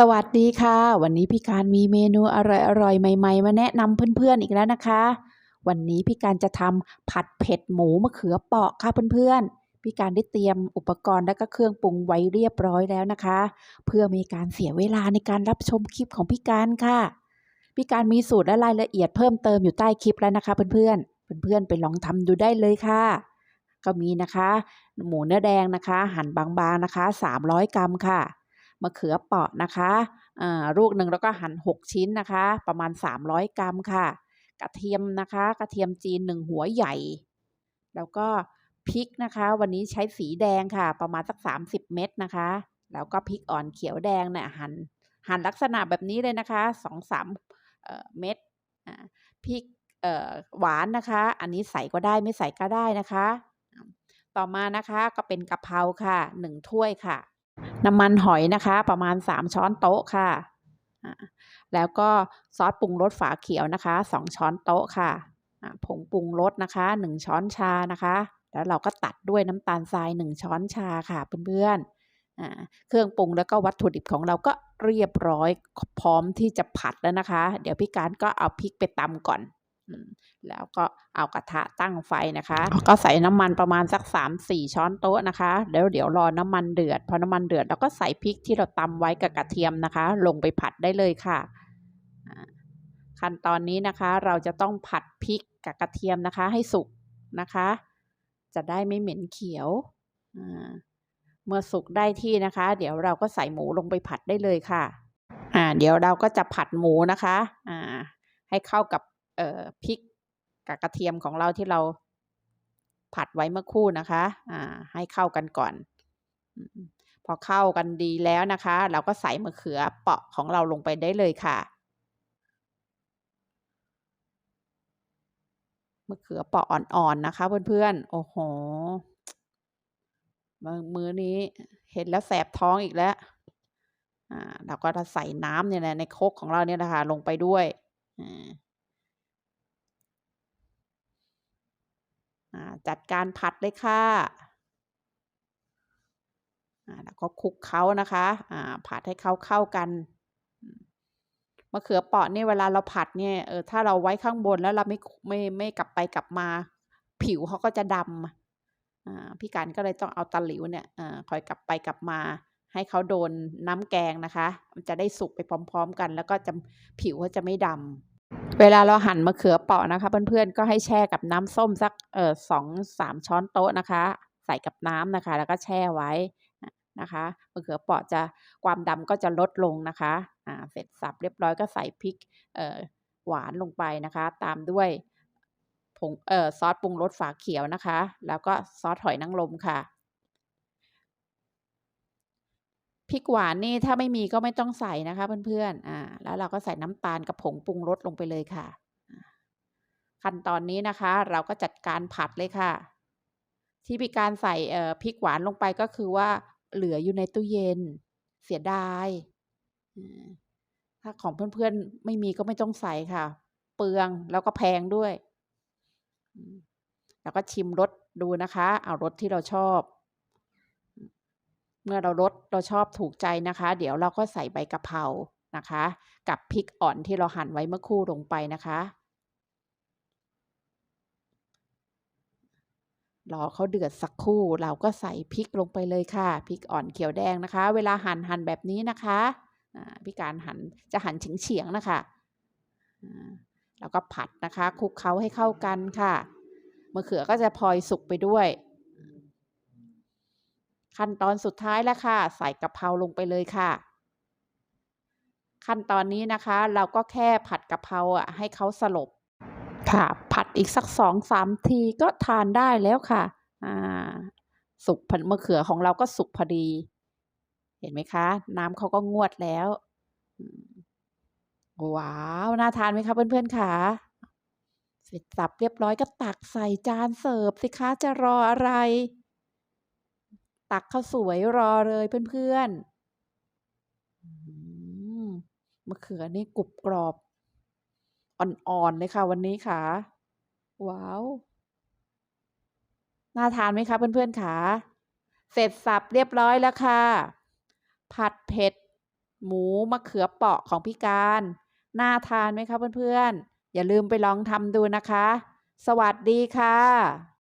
สวัสดีค่ะ วันนี้พี่การมีเมนูอร่อยๆ ใหม่ ๆ มาแนะนำเพื่อนๆอีกแล้วนะคะ วันนี้พี่การจะทำผัดเผ็ดหมูมะเขือเปราะค่ะเพื่อนๆพี่การได้เตรียมอุปกรณ์และก็เครื่องปรุงไว้เรียบร้อยแล้วนะคะ เพื่อไมีการเสียเวลาในการรับชมคลิปของพี่การค่ะพี่การมีสูตรและรายละเอียดเพิ่มเติมอยู่ใต้คลิปแล้วนะคะ เพื่อนๆเพื่อนๆไปลองทำดูได้เลยค่ะก็มีนะคะ หมูเนื้อแดงนะคะ หั่นบางๆนะคะ 300 กรัมค่ะ มะเขือเปราะนะคะลูกหนึ่งแล้วก็หั่น6 ชิ้นนะคะ ประมาณ 300 กรัมค่ะ กระเทียมนะคะ กระเทียมจีน 1 หัวใหญ่ แล้วก็พริกนะคะ วันนี้ใช้สีแดงค่ะ ประมาณสัก 30 เม็ดนะคะ แล้วก็พริกอ่อนเขียวแดงเนี่ยหั่นหั่นลักษณะแบบนี้เลยนะคะ2-3เอ่อเม็ดพริกหวานนะคะ อันนี้ใส่ก็ได้ไม่ใส่ก็ได้นะคะ ต่อมานะคะก็เป็นกะเพราค่ะ 1 ถ้วยค่ะ น้ำมันหอยนะคะ ประมาณ 3 ช้อนโต๊ะค่ะ แล้วก็ซอสปรุงรสฝาเขียวนะคะ 2 ช้อนโต๊ะค่ะผงปรุงรสนะคะ 1 ช้อนชานะคะ แล้วเราก็ตัดด้วยน้ำตาลทราย 1 ช้อนชาค่ะเพื่อนๆอ่าเครื่องปรุงแล้วก็วัตถุดิบของเราก็เรียบร้อยพร้อมที่จะผัดแล้วนะคะ เดี๋ยวพี่การก็เอาพริกไปตำก่อน แล้วก็เอากระทะตั้งไฟนะคะ ก็ใส่น้ำมันประมาณสัก3-4ช้อนโต๊ะนะคะแล้วเดี๋ยวรอน้ำมันเดือดพอน้ำมันเดือดเราก็ใส่พริกที่เราตำไว้กับกระเทียมนะคะ ลงไปผัดได้เลยค่ะอ่าขั้นตอนนี้นะคะ เราจะต้องผัดพริกกับกระเทียมนะคะ ให้สุกนะคะ จะได้ไม่เหม็นเขียวอ่าเมื่อสุกได้ที่นะคะ เดี๋ยวเราก็ใส่หมูลงไปผัดได้เลยค่ะ อ่า เดี๋ยวเราก็จะผัดหมูนะคะ อ่า ให้เข้ากับ เอ่อพริกกับกระเทียมของเราที่เราผัดไว้เมื่อคู่นะคะ อ่า ให้เข้ากันก่อน พอเข้ากันดีแล้วนะคะ เราก็ใส่มะเขือเปราะของเราลงไปได้เลยค่ะมะเขือเปราะอ่อนๆนะคะ เพื่อนๆ โอ้โหมือนี้เห็นแล้วแสบท้องอีกแล้ว อ่า เราก็จะใส่น้ำเนี่ยนะในโคกของเราเนี่ยนะคะ ลงไปด้วย อ่า จัดการผัดเลยค่ะแล้วก็คลุกเคล้านะคะผัดให้เขาเข้ากันมะเขือเปาะนี่เวลาเราผัดเนี่ยเออถ้าเราไว้ข้างบนแล้วเราไม่ไม่ไม่กลับไปกลับมา ผิวเขาก็จะดำพี่การก็เลยต้องเอาตะหลิวเนี่ยคอยกลับไปกลับมา ให้เขาโดนน้ำแกงนะคะ มันจะได้สุกไปพร้อม ๆ กัน แล้วก็จะผิวเขาจะไม่ดำ เวลาเราหั่นมะเขือเปราะนะคะ เพื่อนๆก็ให้แช่กับน้ำส้มสักเออสองสามช้อนโต๊ะนะคะ ใส่กับน้ำนะคะ แล้วก็แช่ไว้นะคะมะเขือเปราะจะความดำก็จะลดลงนะคะอ่าเสร็จสับเรียบร้อยก็ใส่พริกเอ่อหวานลงไปนะคะ ตามด้วยผงเอ่อซอสปรุงรสฝาเขียวนะคะ แล้วก็ซอสหอยนางรมค่ะ พริกหวานนี่ถ้าไม่มีก็ไม่ต้องใส่นะคะเพื่อนๆ อ่า แล้วเราก็ใส่น้ำตาลกับผงปรุงรสลงไปเลยค่ะ ขั้นตอนนี้นะคะ เราก็จัดการผัดเลยค่ะ ที่มีการใส่เอ่อพริกหวานลงไปก็คือว่าเหลืออยู่ในตู้เย็น เสียดายถ้าของเพื่อนๆไม่มีก็ไม่ต้องใส่ค่ะ เปลืองแล้วก็แพงด้วย แล้วก็ชิมรสดูนะคะ เอารสที่เราชอบ เมื่อเรารสเราชอบถูกใจนะคะ เดี๋ยวเราก็ใส่ใบกะเพรานะคะ กับพริกอ่อนที่เราหั่นไว้เมื่อครู่ลงไปนะคะ รอเขาเดือดสักครู่ เราก็ใส่พริกลงไปเลยค่ะพริกอ่อนเขียวแดงนะคะ เวลาหั่นหั่นแบบนี้นะคะพี่การหั่นจะหั่นเฉียงๆนะคะแล้วก็ผัดนะคะคลุกเคล้าให้เข้ากันค่ะมะเขือก็จะพลอยสุกไปด้วย ขั้นตอนสุดท้ายแล้วค่ะ ใส่กะเพราลงไปเลยค่ะ ขั้นตอนนี้นะคะ เราก็แค่ผัดกะเพราอะให้เขาสลบค่ะ ผัดอีกสักสองสามทีก็ทานได้แล้วค่ะ อ่า สุกผัดมะเขือของเราก็สุกพอดี เห็นไหมคะ น้ำเขาก็งวดแล้วว้าวน่าทานไหมคะเพื่อนๆค่ะเสร็จสับเรียบร้อยก็ตักใส่จานเสิร์ฟสิคะจะรออะไร ตักข้าวสวยรอเลยเพื่อนๆมะเขือนี่กรุบกรอบ อ่อนๆเลยค่ะ วันนี้ค่ะ ว้าว น่าทานไหมคะเพื่อนๆค่ะ เสร็จสับเรียบร้อยแล้วค่ะ ผัดเผ็ด หมูมะเขือเปาะของพี่การ น่าทานไหมคะเพื่อนๆ อย่าลืมไปลองทำดูนะคะ สวัสดีค่ะ